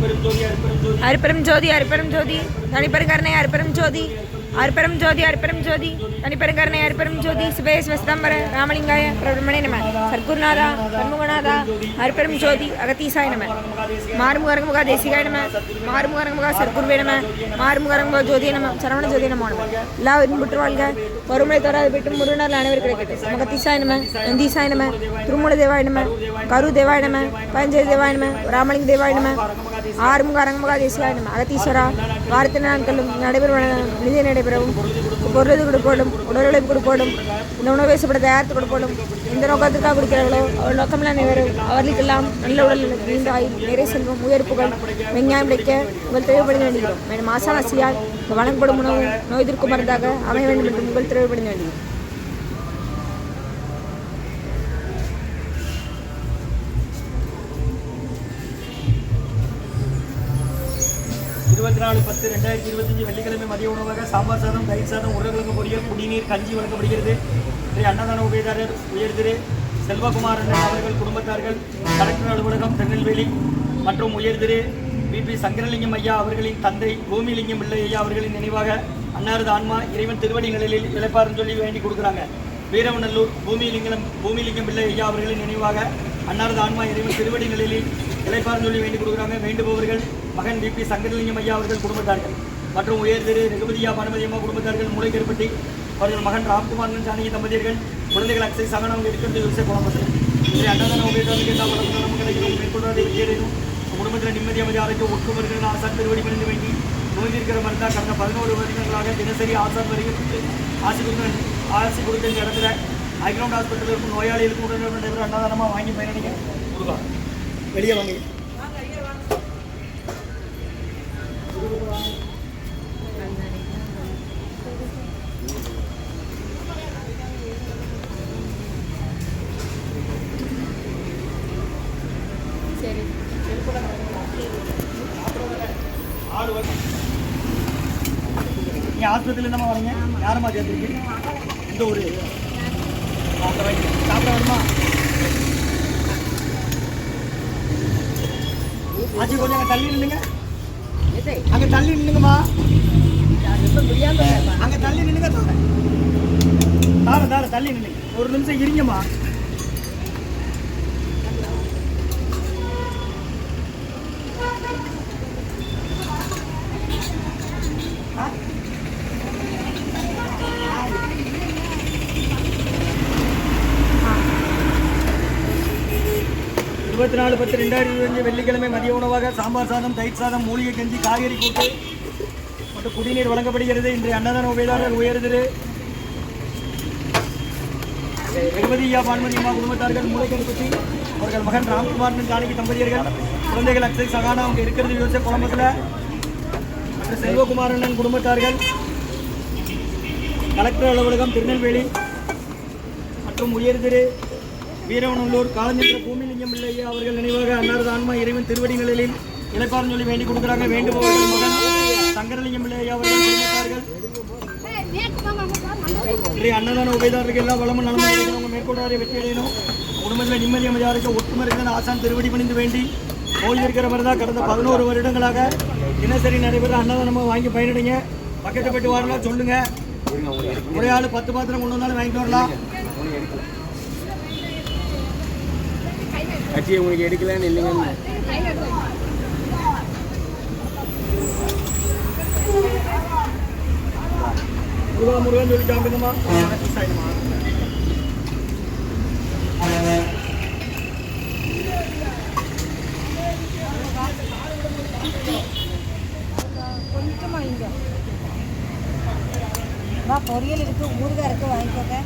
அருட்பெரும் ஜோதி அருட்பெரும் ஜோதி. அருப்பெரும் ஜோதி அருப்பெரும் ஜோதி. அருப்பெரும் ஜோதி. அர்ப்பணம் ஜோதி அர்ப்பணம் ஜோதி. தனிப்பெருங்கருணை அர்ப்பணம் ஜோதி. சிவே சிவஸ்தம்பர ராமலிங்காய பிரபுமணே நம. சர்க்குருநாதா சண்முகநாதா அர்ப்பணம் ஜோதி அகத்தீசாய நம. மாறுமுகரங்கமுகா தேசிகாய நம. மாறுமுகரங்கமுகா சர்க்குருவே நம. மாறுமுகரங்கமுகா ஜோதிய நம. சரவண ஜோதி நம. எல்லா விரும்புற்று வாழ்க. ஒருமுறை தோறாது விட்டு முருகனால் அனைவர் கிடைக்கட்டும். முகத்தீசாய நம நந்தீசாய நம திருமூல தேவாய நம கரு தேவாய நம பஞ்ச தேவாய நம ராமலிங்க தேவாய நம ஆறுமுக அரங்கமுக தேசிகாய நம அகத்தீஸ்வரா வாரத்து நாட்களும் நடைபெறும் நிதி நடை நடைபெறவும் பொருளது கொடுப்போடும் உடலுழைப்பு கொடுப்போடும் இந்த உணவு வேசப்பட தயாரித்து கொடுப்போடும் எந்த நோக்கத்துக்காக கொடுக்கிறார்களோ அவர் நோக்கமெல்லாம் நிறைவேறும். அவர்களுக்கெல்லாம் நல்ல உடல் நீண்ட ஆயுள் நிறை செல்வம் உயர்ப்புகள் வெங்காயம் கிடைக்க உங்கள் தேவைப்படுத்த வேண்டுகிறோம் மேலும் மாசாவாசியால் வழங்கப்படும் உணவு நோய் எதிர்க்கும் மருந்தாக அமைய வேண்டும் என்று உங்கள் தேவைப்படுத்த வேண்டுகிறோம் இருபத்தி நாலு பத்து ரெண்டாயிரத்தி இருபத்தஞ்சு வெள்ளிக்கிழமை மதிய உணவாக சாம்பார் சாதம் தயிர் சாதம் உருளைக்கிழங்கு பொரியல் குடிநீர் கஞ்சி வழங்கப்படுகிறது. இன்றைய அன்னதான உபயதாரர் உயர்திரு செல்வகுமாரன் அவர்கள் குடும்பத்தார்கள் கலெக்டர் அலுவலகம் திருநெல்வேலி மற்றும் உயர்திரு பிபி சங்கரலிங்கம் ஐயா அவர்களின் தந்தை பூமிலிங்கம் பிள்ளை ஐயா அவர்களின் நினைவாக அன்னாரது ஆன்மா இறைவன் திருவடி நிலையில் இழைப்பாருன்னு சொல்லி வேண்டி கொடுக்குறாங்க. வீரவநல்லூர் பூமிலிங்கம் பூமிலிங்கம் பிள்ளை ஐயா அவர்களின் நினைவாக அன்னாரது ஆன்மா இறைவன் திருவடி நிலையில் இழைப்பாருன்னு சொல்லி வேண்டி கொடுக்குறாங்க. வேண்டுபவர்கள் மகன் பிபி சங்கரலிங்கம் ஐயா அவர்கள் குடும்பத்தார்கள். மற்றும் உயர் திரு ரகுபதியா பனுமதி அம்மா குடும்பத்தார்கள் முளைக்கருப்பட்டி அவர்கள் மகன் ராம்குமார் ஜானகி தம்பதியர்கள் குழந்தைகள் அக்சை சகனம் இருக்கிறது விவசாய குழம்பு அன்னதான உபயோகத்துக்கு எல்லா வளர்ந்து நமக்கு குடும்பத்தில் நிம்மதி அமைதி ஆரோக்கியம் ஒட்டுமர்கள் ஆசான் பெருவடி மருந்து வேண்டி நோய்ந்திருக்கிற மருந்தா கடந்த பதினோரு வருடங்களாக தினசரி ஆசான் வருகிறது ஆசி கொடுத்த ஆசி கொடுத்த இந்த இடத்துல ஐக்ரவுண்ட் ஹாஸ்பிட்டல் இருக்கும் நோயாளிகளுக்கு உடனே அன்னதானமாக வாங்கி பயனடைங்க வெளியே வாங்க. சரி ஆஸ்பத்திரியில் நம்ம வரீங்க? யாரம்மா சேர்த்துருக்கீங்க இந்த ஒரு சாப்பிட வேணுமா? ஆச்சி கொஞ்சம் அங்கே தள்ளி நில்லுங்க. அங்கே தள்ளி நில்லுங்கம்மா அங்கே தள்ளி நில்லுங்க தார தார தார தள்ளி நில்லுங்க. ஒரு நிமிஷம் இருங்கம்மா இருபத்தி நாலு பத்து ரெண்டாயிரத்தி இருபத்தஞ்சு வெள்ளிக்கிழமை மதிய உணவாக சாம்பார் சாதம் தயிர் சாதம் மூலிகை கஞ்சி காய்கறி கூட்டு மற்றும் குடிநீர் வழங்கப்படுகிறது. இன்றைய அன்னதான உபயதாரர் உயர்திரு ரகுபதியா பான்மதி அம்மா குடும்பத்தார்கள் மூளைக்கருப்பத்தி அவர்கள் மகன் ராம்குமார் ஜானகி தம்பதியர்கள் குழந்தைகள் அக்ஷய் சகானா அவங்க இருக்கிறது யோசிச்ச குழம்புல மற்றும் குடும்பத்தார்கள் கலெக்டர் அலுவலகம் திருநெல்வேலி மற்றும் உயர்திரு வீரவனல்லூர் காலஞ்சந்திர பூமிலிங்கம் பிள்ளையா அவர்கள் நினைவாக அன்னாரது ஆன்மா இறைவன் திருவடி நிலையில் சொல்லி வேண்டி கொடுக்குறாங்க. வேண்டுபவர்கள் மகன். சங்கரலிங்கம் பிள்ளையா அவர்கள் குடும்பத்தார்கள். இன்றைய அன்னதான உபயதாரர்கள் எல்லாம் வளமும் நலமும் அவங்க மேற்கொண்டாரை வெற்றி அடையணும் குடும்பத்தில் நிம்மதி அமைதியாக ஒற்றுமை இருக்கிற ஆசான் திருவடி பணிந்து வேண்டி ஓய்வு இருக்கிற மாதிரி தான் கடந்த பதினோரு வருடங்களாக தினசரி நடைபெற அன்னதானமாக வாங்கி பயனடைங்க. பக்கத்தை போயிட்டு வாருங்க சொல்லுங்க. ஒரே ஆள் பத்து பாத்திரம் கொண்டு வந்தாலும் வாங்கிட்டு வரலாம். அச்சி உங்களுக்கு எடுக்கலன்னு இல்லைங்கன்னு முருகா முருகன் சொல்லி சாப்பிடுங்கம்மா கொஞ்சமாக இங்கே. வா பொரியல் இருக்குது ஊறுகாய் இருக்குது வாங்கிக்கோங்க.